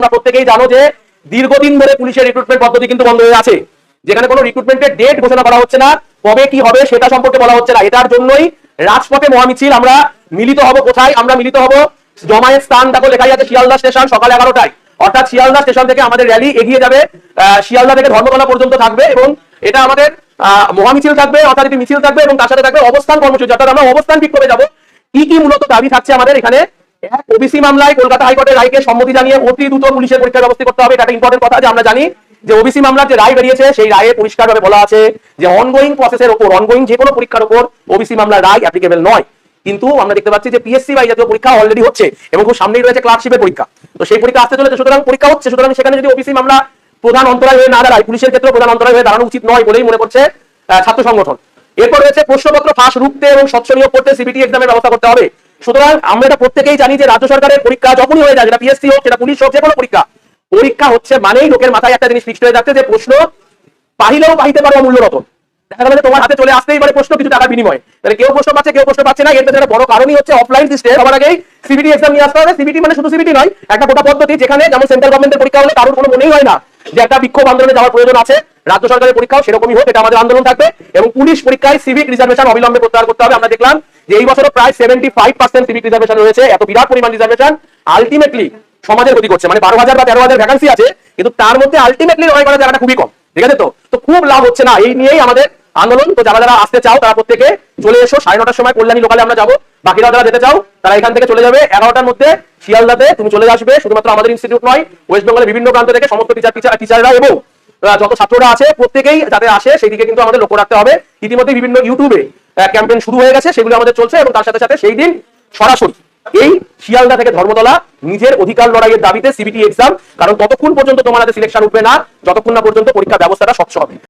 তোমরা প্রত্যেকেই জানো যে দীর্ঘদিন ধরে পুলিশের রিক্রুটমেন্ট পদ্ধতি কিন্তু বন্ধ হয়ে আছে। যেখানে কোনো রিক্রুটমেন্টের ডেট ঘোষণা করা হচ্ছে না, কবে কি হবে সেটা সম্পর্কে বলা হচ্ছে না। এটার জন্যই রাজপথে মহামিছিল, আমরা মিলিত হব কোথায়? আমরা মিলিত হব জমায়েত স্থান, দেখো লেখাই আছে শিয়ালদা স্টেশন সকাল এগারোটায়। অর্থাৎ শিয়ালদা স্টেশন থেকে আমাদের র্যালি এগিয়ে যাবে শিয়ালদা থেকে ধর্মতলা পর্যন্ত থাকবে এবং এটা আমাদের মহামিছিল থাকবে অর্থাৎ একটি মিছিল থাকবে এবং তার সাথে থাকবে অবস্থান কর্মসূচি। অর্থাৎ আমরা অবস্থান ঠিক করে যাব। কি কি মূলত দাবি থাকছে আমাদের এখানে? ওবিসি মামলায় কলকাতা হাইকোর্টের রায়কে সম্মতি জানিয়ে অতি দ্রুত পুলিশের পরীক্ষার ব্যবস্থা করতে হবে। এটা ইম্পর্টেন্ট কথা যে আমরা জানি যে ওবিসি মামলার যে রায় বেরিয়েছে, সেই রায়ে পরিষ্কারভাবে বলা আছে যে অনগোয়িং প্রসেসের অনগোয়িং যে কোনো পরীক্ষার ওবিসি মামলার রায় অ্যাপ্লিকেবল নয়। কিন্তু আমরা দেখতে পাচ্ছি যে পিএসসি জাতীয় পরীক্ষা অলরেডি হচ্ছে এবং খুব সামনেই রয়েছে ক্লার্কশিপের পরীক্ষা। তো সেই পরীক্ষা আসতে চলেছে, সুতরাং পরীক্ষা হচ্ছে, সুতরাং সেখানে যদি ওবিসি মামলা প্রধান অন্তরায় হয়ে না দাঁড়ায়, পুলিশের ক্ষেত্রে প্রধান অন্তরায় হয়ে দাঁড়ানো উচিত নয় বলেই মনে করছে ছাত্র সংগঠন। এরপর রয়েছে প্রশ্নপত্র ফাঁস রুখতে এবং স্বচ্ছ করতে সিবিটি এক্সামের ব্যবস্থা করতে হবে। সুতরাং আমরা এটা প্রত্যেকেই জানি যে রাজ্য সরকারের পরীক্ষা যখনই হয়ে যায়, যেটা পিএসসি হোক সেটা পুলিশ হোক যে কোনো পরীক্ষা পরীক্ষা হচ্ছে মানেই লোকের মাথায় একটা জিনিস ফিক্সড হয়ে যাচ্ছে যে প্রশ্ন পাহিলেও পাহিতে পারো অমূল্য রতন দেখা গেল যে তোমার হাতে চলে আসতেই পারে প্রশ্ন কিছু টাকার বিনিময়। তাহলে কেউ প্রশ্ন পাচ্ছে, কেউ প্রশ্ন পাচ্ছে না, এর পেছনে বড় কারণই হচ্ছে অফলাইন সিস্টেম সবার আগেই সিবিটি এক্সাম নিয়ে আসতে হবে। সিবিটি মানে শুধু সিবিটি নয়, একটা গোটা পদ্ধতি যেখানে যেমন সেন্ট্রাল গভর্নমেন্টের পরীক্ষা হলে কারোর কোনো মনেই হয় না যে একটা বিক্ষোভ আন্দোলনে যাওয়ার প্রয়োজন আছে। রাজ্য সরকারের পরীক্ষাও সেরকমই হোক, এটা আমাদের আন্দোলন থাকবে। এবং পুলিশ পরীক্ষায় সিভিক রিজার্ভেশন অবিলম্বে প্রত্যাহার করতে হবে। আমরা দেখলাম যে এই বছর প্রায় seventy five percent civic reservation রয়েছে, এত বিরাট পরিমাণ রিজার্ভেশন আলটিমেটলি সমাজের ক্ষতি করছে। মানে বারো হাজার বা তেরো হাজার ভ্যাকান্সি আছে, কিন্তু তার মধ্যে আলটিমেটলি লড়াই করার জায়গাটা খুবই কম। ঠিক আছে তো? তো খুব লাভ হচ্ছে না। এই নিয়েই আমাদের আন্দোলন। তো যারা যারা আসতে চাও, তারা প্রত্যেকে চলে এসো। সাড়ে নটার সময় কল্যাণী লোকালে আমরা যাব। বাকিরা যারা যেতে চাও, তারা এখান থেকে চলে যাবে। এগারোটার মধ্যে শিয়ালদাতে তুমি চলে আসবে। শুধুমাত্র আমাদের ইনস্টিটিউট নয় ওয়েস্ট বেঙ্গলের বিভিন্ন প্রান্ত থেকে সমস্ত টিচার টিচার টিচাররা এবং যত ছাত্ররা আছে প্রত্যেকেই যাতে আসে সেই দিকে কিন্তু আমাদের লক্ষ্য রাখতে হবে। ইতিমধ্যে বিভিন্ন ইউটিউবে ক্যাম্পেইন শুরু হয়ে গেছে, সেগুলো আমাদের চলছে এবং তার সাথে সাথে সেই দিন সরাসরি এই শিয়ালদা থেকে ধর্মতলা নিজের অধিকার লড়াইয়ের দাবিতে সিবিটি এক্সাম কারণ ততক্ষণ পর্যন্ত তোমার হাতে সিলেকশন উঠবে না, যতক্ষণ না পর্যন্ত পরীক্ষা ব্যবস্থাটা স্বচ্ছ হবে।